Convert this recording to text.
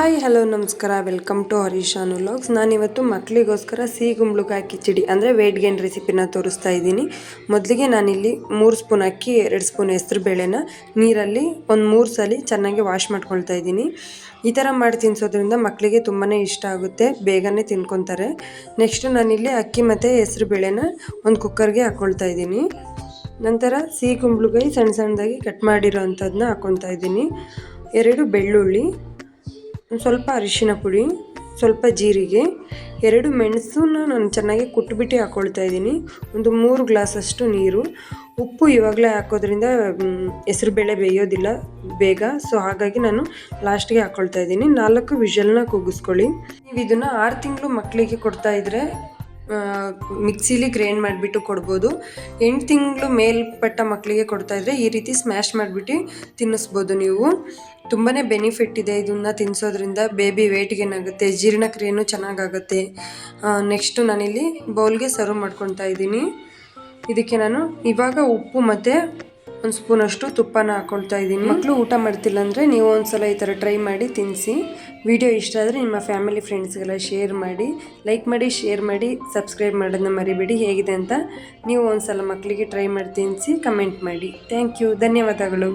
Hi, hello, ನಮಸ್ಕಾರ. Welcome to Harishanu vlogs. ನಾನಿವತ್ತು ಮಕ್ಕಳಿಗೋಸ್ಕರ ಸಿಹಿ ಗುಂಬ್ಳುಕಾಯಿ ಕಿಚಡಿ ಅಂದರೆ ವೇಟ್ ಗೇನ್ ರೆಸಿಪಿನ ತೋರಿಸ್ತಾ ಇದ್ದೀನಿ. ಮೊದಲಿಗೆ ನಾನಿಲ್ಲಿ ಮೂರು ಸ್ಪೂನ್ ಅಕ್ಕಿ, ಎರಡು ಸ್ಪೂನ್ ಹೆಸ್ರು ಬೇಳೆನ ನೀರಲ್ಲಿ ಒಂದು ಮೂರು ಸಲ ಚೆನ್ನಾಗಿ ವಾಶ್ ಮಾಡ್ಕೊಳ್ತಾ ಇದ್ದೀನಿ. ಈ ಥರ ಮಾಡಿ ತಿನ್ನಿಸೋದ್ರಿಂದ ಮಕ್ಕಳಿಗೆ ತುಂಬಾ ಇಷ್ಟ ಆಗುತ್ತೆ, ಬೇಗನೆ ತಿನ್ಕೊತಾರೆ. ನೆಕ್ಸ್ಟು ನಾನಿಲ್ಲಿ ಅಕ್ಕಿ ಮತ್ತು ಹೆಸ್ರು ಬೇಳೆನ ಒಂದು ಕುಕ್ಕರ್ಗೆ ಹಾಕ್ಕೊಳ್ತಾ ಇದ್ದೀನಿ. ನಂತರ ಸಿಹಿ ಕುಂಬಳಕಾಯಿ ಸಣ್ಣ ಸಣ್ಣದಾಗಿ ಕಟ್ ಮಾಡಿರೋ ಅಂಥದ್ದನ್ನ ಹಾಕ್ಕೊತಾ ಇದ್ದೀನಿ. ಎರಡು ಬೆಳ್ಳುಳ್ಳಿ ಸ್ವಲ್ಪ ಅರಿಶಿನ ಪುಡಿ, ಸ್ವಲ್ಪ ಜೀರಿಗೆ, ಎರಡು ಮೆಣಸನ್ನ ನಾನು ಚೆನ್ನಾಗಿ ಕುಟ್ಬಿಟ್ಟು ಹಾಕ್ಕೊಳ್ತಾ ಇದ್ದೀನಿ. ಒಂದು ಮೂರು ಗ್ಲಾಸಷ್ಟು ನೀರು. ಉಪ್ಪು ಇವಾಗಲೇ ಹಾಕೋದ್ರಿಂದ ಹೆಸರುಬೇಳೆ ಬೇಯೋದಿಲ್ಲ ಬೇಗ. ಸೊ ಹಾಗಾಗಿ ನಾನು ಲಾಸ್ಟ್ಗೆ ಹಾಕ್ಕೊಳ್ತಾ ಇದ್ದೀನಿ. ನಾಲ್ಕು ವಿಷಲ್ನ ಕೂಗಿಸ್ಕೊಳ್ಳಿ. ನೀವು ಇದನ್ನು ಆರು ತಿಂಗಳು ಮಕ್ಕಳಿಗೆ ಕೊಡ್ತಾ ಇದ್ದರೆ ಮಿಕ್ಸಿಲಿ ಗ್ರೈಂಡ್ ಮಾಡಿಬಿಟ್ಟು ಕೊಡ್ಬೋದು. ಎಂಟು ತಿಂಗಳು ಮೇಲ್ಪಟ್ಟ ಮಕ್ಕಳಿಗೆ ಕೊಡ್ತಾ ಇದ್ರೆ ಈ ರೀತಿ ಸ್ಮ್ಯಾಶ್ ಮಾಡಿಬಿಟ್ಟು ತಿನ್ನಿಸ್ಬೋದು ನೀವು. ತುಂಬಾ ಬೆನಿಫಿಟ್ ಇದೆ ಇದನ್ನ ತಿನ್ನಿಸೋದ್ರಿಂದ ಬೇಬಿ ವೇಟ್ಗೆ ಏನಾಗುತ್ತೆ, ಜೀರ್ಣಕ್ರಿಯೆನೂ ಚೆನ್ನಾಗಾಗುತ್ತೆ. ನೆಕ್ಸ್ಟು ನಾನಿಲ್ಲಿ ಬೌಲ್ಗೆ ಸರ್ವ್ ಮಾಡ್ಕೊತಾ ಇದ್ದೀನಿ. ಇದಕ್ಕೆ ನಾನು ಇವಾಗ ಉಪ್ಪು ಮತ್ತು ಒಂದು ಸ್ಪೂನಷ್ಟು ತುಪ್ಪನ ಹಾಕ್ಕೊಳ್ತಾ ಇದ್ದೀನಿ. ಮಕ್ಕಳು ಊಟ ಮಾಡ್ತಿಲ್ಲ ಅಂದರೆ ನೀವು ಒಂದು ಸಲ ಈ ಥರ ಟ್ರೈ ಮಾಡಿ ತಿನ್ನಿಸಿ ವಿಡಿಯೋ ಇಷ್ಟ ಆದರೆ ನಿಮ್ಮ ಫ್ಯಾಮಿಲಿ ಫ್ರೆಂಡ್ಸ್ಗೆಲ್ಲ ಶೇರ್ ಮಾಡಿ ಲೈಕ್ ಮಾಡಿ ಶೇರ್ ಮಾಡಿ ಸಬ್ಸ್ಕ್ರೈಬ್ ಮಾಡೋದನ್ನ ಮರಿಬೇಡಿ. ಹೇಗಿದೆ ಅಂತ ನೀವು ಒಂದು ಸಲ ಮಕ್ಕಳಿಗೆ ಟ್ರೈ ಮಾಡಿ ತಿನ್ನಿಸಿ ಕಮೆಂಟ್ ಮಾಡಿ. ಥ್ಯಾಂಕ್ ಯು ಧನ್ಯವಾದಗಳು.